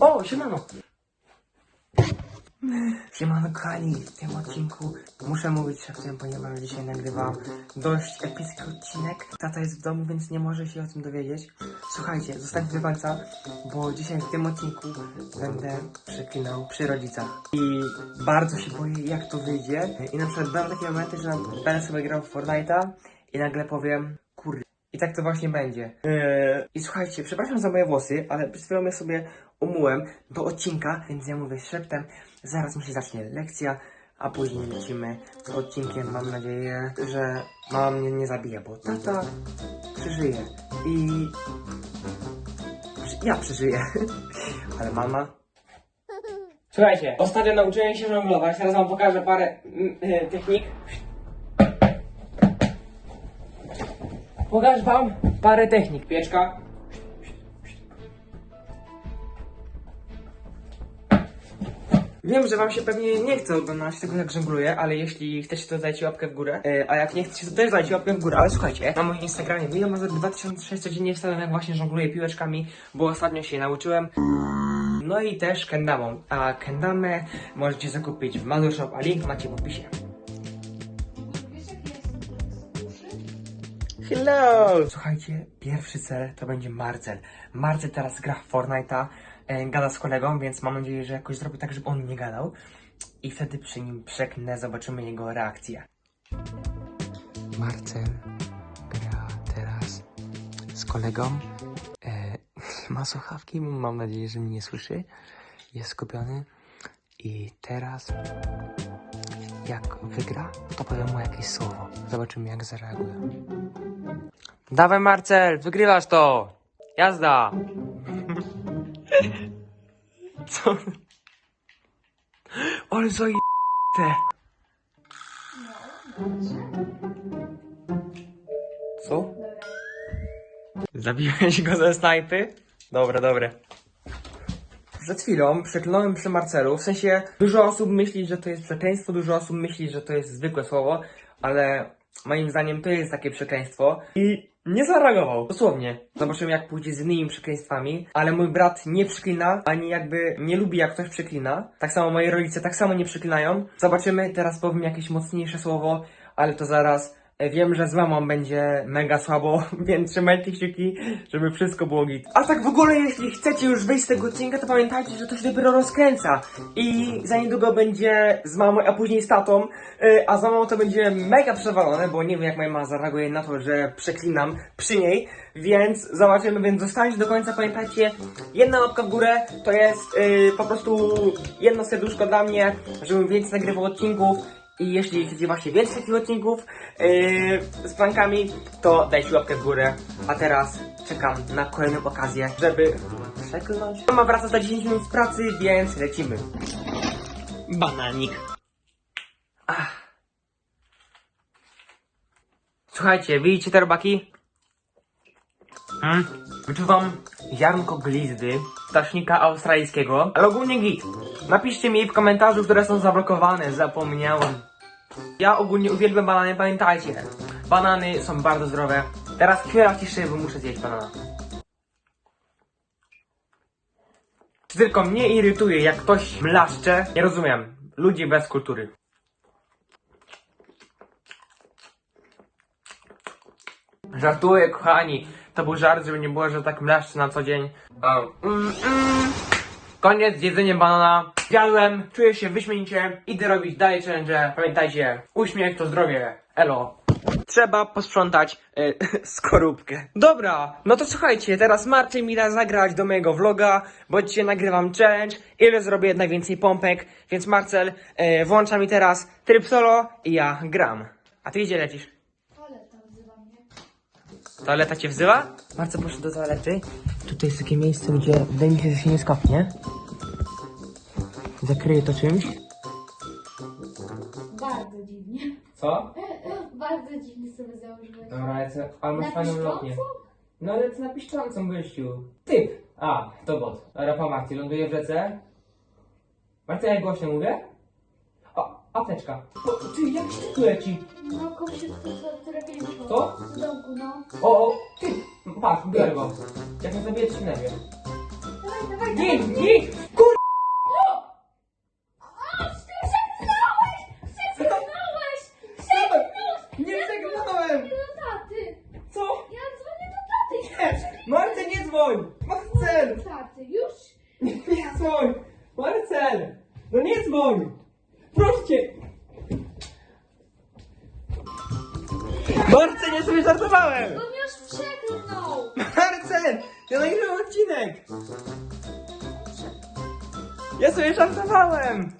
O, siemano! Siemano kochani, w tym odcinku muszę mówić szeptem, ponieważ dzisiaj nagrywam dość epicki odcinek. Tata jest w domu, więc nie może się o tym dowiedzieć. Słuchajcie, zostańcie do bo dzisiaj w tym odcinku będę przeklinał przy rodzicach. I bardzo się boję, jak to wyjdzie. I na przykład będą takie momenty, że będę sobie grał w Fortnite'a i nagle powiem, kurde, i tak to właśnie będzie. Eee, I słuchajcie, przepraszam za moje włosy, ale przed chwilą je sobie umyłem do odcinka, więc ja mówię szeptem, zaraz mi się zacznie lekcja, a później lecimy z odcinkiem. Mam nadzieję, że mama mnie nie zabije, bo tata przeżyje i ja przeżyję, ale mama... Słuchajcie, ostatnio nauczyłem się żonglować, teraz wam pokażę parę e, technik. Pokażę wam parę technik. Pieczka. Wiem, że wam się pewnie nie chce oglądać tego jak żongluję, ale jeśli chcecie to dajcie łapkę w górę, e, a jak nie chcecie to też dajcie łapkę w górę, ale słuchajcie, na moim Instagramie za 2600 codziennie wstawiam jak właśnie żongluję piłeczkami, bo ostatnio się nauczyłem. No i też kendamą, a kendamę możecie zakupić w Mother Shop, a link macie w opisie. Hello! Słuchajcie, pierwszy cel to będzie Marcel. Marcel teraz gra w Fortnite'a, e, gada z kolegą, więc mam nadzieję, że jakoś zrobię tak, żeby on nie gadał. I wtedy przy nim przeknę, zobaczymy jego reakcję. Marcel gra teraz z kolegą. E, ma słuchawki, mam nadzieję, że mnie nie słyszy. Jest skupiony. I teraz, jak wygra, to powiem mu jakieś słowo. Zobaczymy, jak zareaguje. Dawaj Marcel, wygrywasz to! Jazda! Co? Ale zajebiste! Co? Zabiłeś go ze snajpy? Dobra, dobra. Przed chwilą przekląłem przy Marcelu, w sensie dużo osób myśli, że to jest przekleństwo, dużo osób myśli, że to jest zwykłe słowo, ale moim zdaniem to jest takie przekleństwo i nie zareagował, dosłownie. Zobaczymy jak pójdzie z innymi przekleństwami, ale mój brat nie przeklina, ani jakby nie lubi jak ktoś przeklina. Tak samo moi rodzice tak samo nie przeklinają. Zobaczymy, teraz powiem jakieś mocniejsze słowo, ale to zaraz. E, Wiem, że z mamą będzie mega słabo, więc trzymajcie kciuki, żeby wszystko było git. A tak w ogóle, jeśli chcecie już wyjść z tego odcinka, to pamiętajcie, że to się dopiero rozkręca. I za niedługo będzie z mamą, a później z tatą. E, A z mamą to będzie mega przewalone, bo nie wiem jak moja mama zareaguje na to, że przeklinam przy niej. Więc zobaczymy, więc zostańcie do końca. Pamiętajcie, jedna łapka w górę to jest e, po prostu jedno serduszko dla mnie, żebym więcej nagrywał odcinków. I jeśli chcecie właśnie więcej takich odcinków yy, z plankami, to dajcie łapkę w górę. A teraz czekam na kolejną okazję, żeby przeklnąć. Mama wraca za 10 minut z pracy, więc lecimy. Bananik. Ach. Słuchajcie, widzicie te robaki? Mm. Wyczuwam ziarnko glizdy, ptasznika australijskiego, ale ogólnie git. Napiszcie mi w komentarzu, które są zablokowane, zapomniałem. Ja ogólnie uwielbiam banany, pamiętajcie. Banany są bardzo zdrowe. Teraz chwila ciszy, bo muszę zjeść banana. Tylko mnie irytuje, jak ktoś mlaszcze. Nie rozumiem. Ludzie bez kultury. Żartuję, kochani. To był żart, żeby nie było, że tak mlaszczę na co dzień. O. Koniec z jedzeniem banana. Zjadłem, czuję się wyśmienicie. Idę robić dalej challenge. Pamiętajcie, uśmiech to zdrowie. Elo. Trzeba posprzątać y, skorupkę. Dobra, no to słuchajcie, teraz Marcin mi da zagrać do mojego vloga, bo dzisiaj nagrywam challenge, ile zrobię najwięcej pompek, więc Marcel y, włącza mi teraz tryb solo i ja gram. A ty gdzie lecisz? Toaleta cię wzywa? Marcel poszedł do toalety. Tutaj jest takie miejsce, gdzie wydaje mi się, że się nie skopnie. Zakryję to czymś. Bardzo dziwnie. Co? Bardzo dziwnie sobie założyłeś. Dobra, ale co, ale masz Na fajną lotnię. No ale co na piszczącą gościu? Typ! A, to bot. Po Marcie, ląduje w rzece. Marcia, jak głośno mówię? Apteczka. O, ty, jak ty tu leci? No, komuś pieniądze. Co? W domku, no. O, o, ty! Patrz, biorę go. Jak mnie zabije, to się nie. Dawaj dawaj, dawaj. git! Kur... O, ty przeklnąłeś! Przeklnąłeś! Przeklnąłeś! Nie przeklnąłem! Nie do taty! Co? Ja dzwonię do taty! Marcel, nie dzwoń! Marcel! Do taty, już? Nie, nie dzwoń! Marcel! No nie dzwoń! Proszę cię! Marcel, nie sobie żartowałem! On już przeklnął! Marcel! Ja nagrywam odcinek! Ja sobie żartowałem!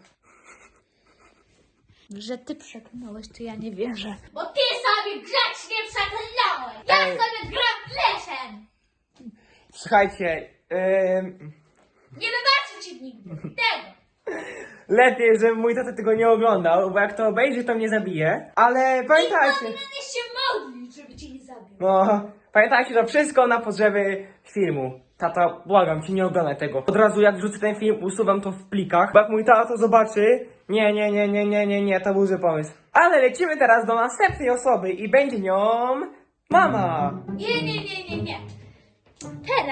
Że ty przeklnąłeś, to ja nie wierzę. Bo ty sobie grzecznie przeklnąłeś! Ja Ej. sobie gram lesem! Słuchajcie, ym, Nie wybaczę ci nigdy tego! Lepiej, żeby mój tata tego nie oglądał, bo jak to obejrzy, to mnie zabije. Ale pamiętajcie, powinieneś się modlić, żeby cię nie zabił. no, pamiętajcie, to wszystko na potrzeby filmu. Tata, błagam cię, nie oglądaj tego. Od razu jak wrzucę ten film, usuwam to w plikach, bo jak mój tata to zobaczy, nie, nie, nie, nie, nie, nie, nie, to był zły pomysł. Ale lecimy teraz do następnej osoby i będzie nią mama. Nie, nie, nie, nie, nie.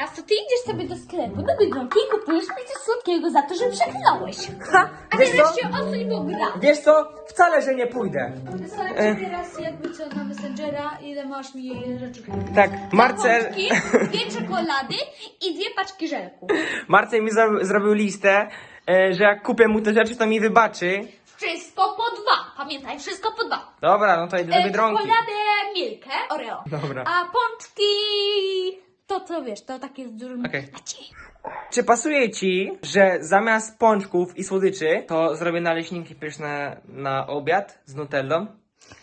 Teraz to ty idziesz sobie do sklepu, do Biedronki i kupujesz mi coś słodkiego za to, że przeklnąłeś. Ha, A wiesz co? teraz się odsuń, bo gra. Wiesz co? Wcale, że nie pójdę. Wysłałem E. ci teraz jakby co na Messengera, ile masz mi rzeczy. Tak, Marcel, Pączki, dwie czekolady i dwie paczki żelku. Marcel mi zro- zrobił listę, e, że jak kupię mu te rzeczy, to mi wybaczy. Wszystko po dwa. Pamiętaj, wszystko po dwa. Dobra, no to idę do E, Biedronki. czekoladę, milkę, Oreo. Dobra. A pączki... To co wiesz, to takie z dużym Okej. Czy pasuje ci, że zamiast pączków i słodyczy, to zrobię naleśniki pyszne na obiad z nutellą?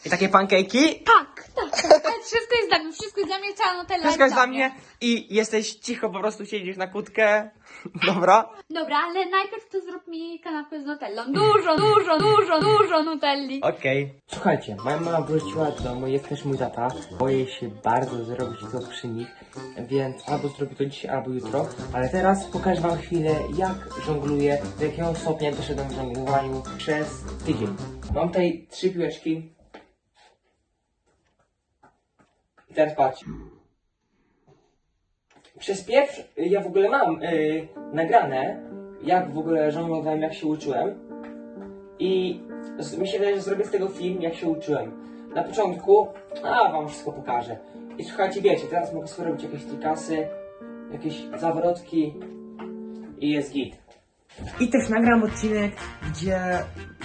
I takie pankejki? Tak, tak, tak. Ale wszystko jest dla mnie, wszystko jest dla mnie, cała Nutella Wszystko jest dla mnie i jesteś cicho, po prostu siedzisz na kłódkę. Dobra? Dobra, ale najpierw to zrób mi kanapkę z Nutellą. Dużo, dużo, dużo, dużo Nutelli. Okej. Słuchajcie, moja mama wróciła do domu, jest też mój tata. Boję się bardzo zrobić to przy nich, więc albo zrobię to dzisiaj, albo jutro. Ale teraz pokażę wam chwilę, jak żongluję, do jakiego stopnia doszedłem w żonglowaniu przez tydzień. Mam tutaj trzy piłeczki. Patrz. Przez pierwszy, ja w ogóle mam yy, nagrane, jak w ogóle żonglowałem, jak się uczyłem. I z- mi się wydaje, że zrobię z tego film, jak się uczyłem. Na początku, a wam wszystko pokażę. I słuchajcie, wiecie, teraz mogę sobie robić jakieś trikasy, jakieś zawrotki i jest git. I też nagram odcinek, gdzie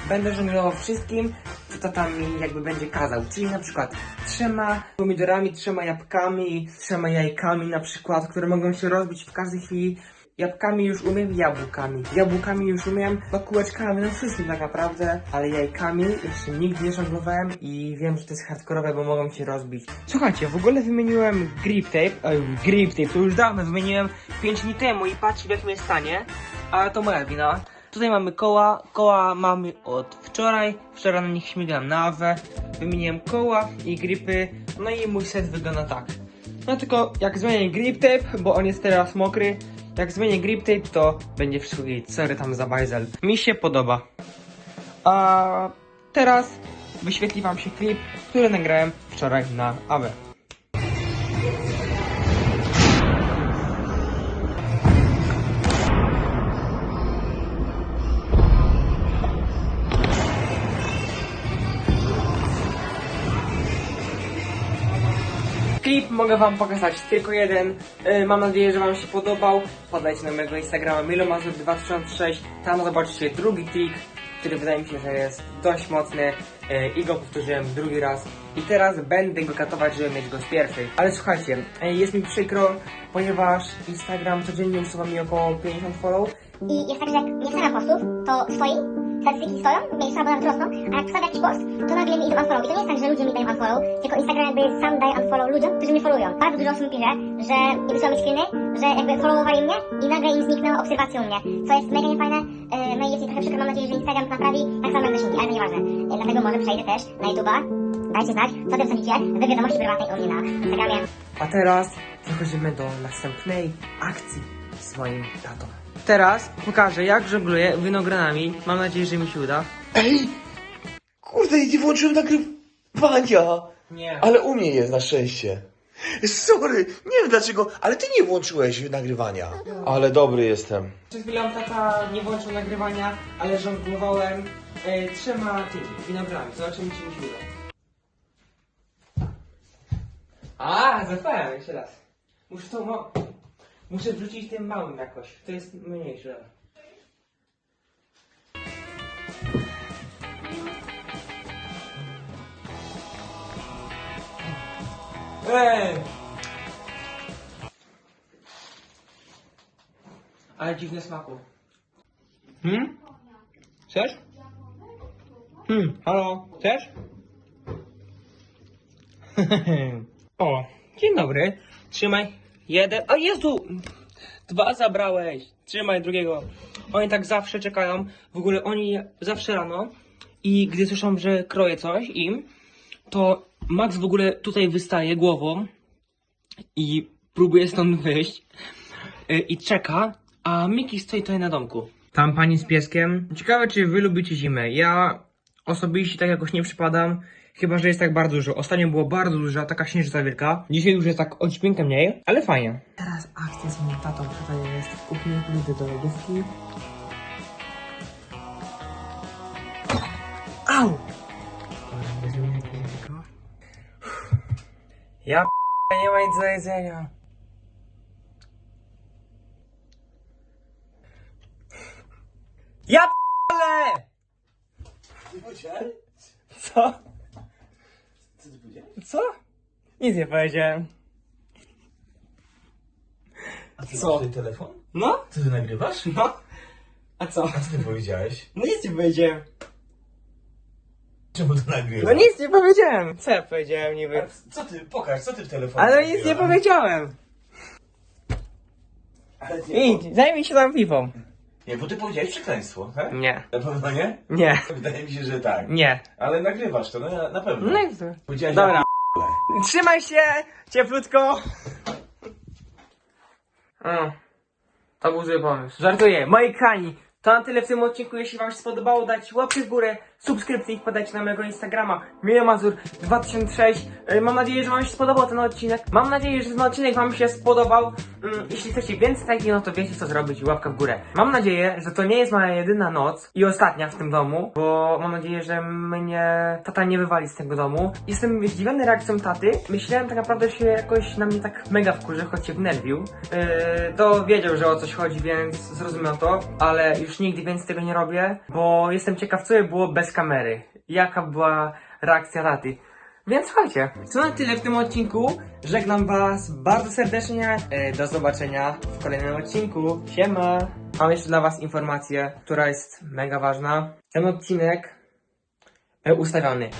będę żonglował wszystkim, co tata mi jakby będzie kazał. Czyli na przykład trzema pomidorami, trzema jabłkami, trzema jajkami na przykład, które mogą się rozbić w każdej chwili. Jabłkami już umiem, jabłkami. Jabłkami już umiem, no kółeczkami, no wszystkim tak naprawdę, ale jajkami jeszcze nigdy nie żonglowałem i wiem, że to jest hardkorowe, bo mogą się rozbić. Słuchajcie, w ogóle wymieniłem grip tape, oj, grip tape, to już dawno wymieniłem 5 dni temu i patrzcie w jakim jest stanie, ale to moja wina. Tutaj mamy koła, koła mamy od wczoraj, wczoraj na nich śmigałem na awę, wymieniłem koła i gripy, no i mój set wygląda tak. No tylko jak zmienię grip tape, bo on jest teraz mokry, jak zmienię grip tape, to będzie wszystko git. Sorry tam za bajzel. Mi się podoba. A teraz wyświetli wam się klip, który nagrałem wczoraj na AWE. Klip mogę wam pokazać tylko jeden. Yy, mam nadzieję, że wam się podobał. Podajcie na mojego Instagrama milomazur2006. Tam zobaczycie drugi trik, który wydaje mi się, że jest dość mocny yy, i go powtórzyłem drugi raz. I teraz będę go katować, żeby mieć go z pierwszej. Ale słuchajcie, yy, jest mi przykro, ponieważ Instagram codziennie usuwa mi około 50 follow. I jest tak, że jak nie wstawiam postów, to swoi statystyki stoją, mniejsze albo nawet rosną, a jak wstawiam jakiś post, to nagle mi idą unfollow. I to nie jest tak, że ludzie mi dają unfollow, tylko Instagram jakby sam daje unfollow ludziom, którzy mnie followują. Bardzo dużo osób mi pisze, że nie wysyłają mi screeny, że jakby followowali mnie i nagle im zniknęło obserwacją mnie, co jest mega niefajne. Yy, No i jest mi trochę przykro, mam nadzieję, że Instagram to naprawi, tak samo jak zasięgi, ale to nieważne. Yy, Dlatego może przejdę też na YouTube'a, dajcie znać, co tym sądzicie, wy wiadomości prywatnej u mnie na Instagramie. A teraz przechodzimy do następnej akcji z moim tatą. Teraz pokażę, jak żongluję winogronami. Mam nadzieję, że mi się uda. Ej! Kurde, nie włączyłem nagrywania! Nie. Ale u mnie jest na szczęście. Sorry, nie wiem dlaczego, ale ty nie włączyłeś nagrywania. Ale dobry jestem. Przed chwilą tata nie włączył nagrywania, ale żonglowałem e, trzema tymi winogronami. Zobaczymy, czy mi się uda. A, zapałem jeszcze raz. Muszę to mo- Muszę wrzucić tym małym jakoś. To jest mniejsze. Ej! Ale dziwne smaku. Hmm? Chcesz? Hmm, halo, chcesz? o, dzień dobry. Trzymaj. Jeden. O Jezu! Dwa zabrałeś. Trzymaj drugiego. Oni tak zawsze czekają. W ogóle oni zawsze rano. I gdy słyszą, że kroję coś im, to Max w ogóle tutaj wystaje głową i próbuje stąd wyjść y, i czeka, a Miki stoi tutaj na domku. Tam pani z pieskiem. Ciekawe, czy wy lubicie zimę. Ja osobiście tak jakoś nie przypadam, chyba, że jest tak bardzo dużo. Ostatnio było bardzo dużo, taka śnieżna wielka. Dzisiaj już jest tak odświękę mniej, ale fajnie. Teraz akcja z moim tatą. Tutaj jest w kuchni, pójdę do lodówki. Au! Ja p- nie ma nic do jedzenia. Ja p***le! Co? Co ty powiedziałeś? Co? Nic nie powiedziałem. A ty Co? masz ten telefon? No? Co ty nagrywasz? No? A co? A co ty powiedziałeś? No nic nie powiedziałem. Czemu to nagrywasz? No nic nie powiedziałem. Co ja powiedziałem niby? A Co ty, pokaż, co ty w telefonie Ale nic nie nagrywasz? powiedziałem. Ale nie, Idź, zajmij się tam piwą. Nie, bo ty powiedziałeś przekleństwo, he? Nie. Na pewno nie? Nie. Wydaje mi się, że tak. Nie. Ale nagrywasz to, no na, na pewno. No i co? Powiedziałeś, Dobra. Trzymaj się! Cieplutko! O, to był zły pomysł. Żartuję. Moi kochani, to na tyle w tym odcinku. Jeśli wam się spodobało, dajcie łapkę w górę, subskrypcję i wpadajcie na mojego Instagrama Milemazur 2006. Yy, Mam nadzieję, że wam się spodobał ten odcinek. Mam nadzieję, że ten odcinek wam się spodobał. Mm, Jeśli chcecie więcej takich, no to wiecie co zrobić. Łapka w górę. Mam nadzieję, że to nie jest moja jedyna noc i ostatnia w tym domu, bo mam nadzieję, że mnie tata nie wywali z tego domu. Jestem zdziwiony reakcją taty. Myślałem tak naprawdę, się jakoś na mnie tak mega wkurzy, choć się wnerwił. Yy, to wiedział, że o coś chodzi, więc zrozumiał to, ale już nigdy więcej tego nie robię, bo jestem ciekaw, co by było bez kamery. Jaka była reakcja taty. Więc słuchajcie, to na tyle w tym odcinku. Żegnam Was bardzo serdecznie. E, Do zobaczenia w kolejnym odcinku. Siema! Mam jeszcze dla Was informację, która jest mega ważna. Ten odcinek e, ustawiony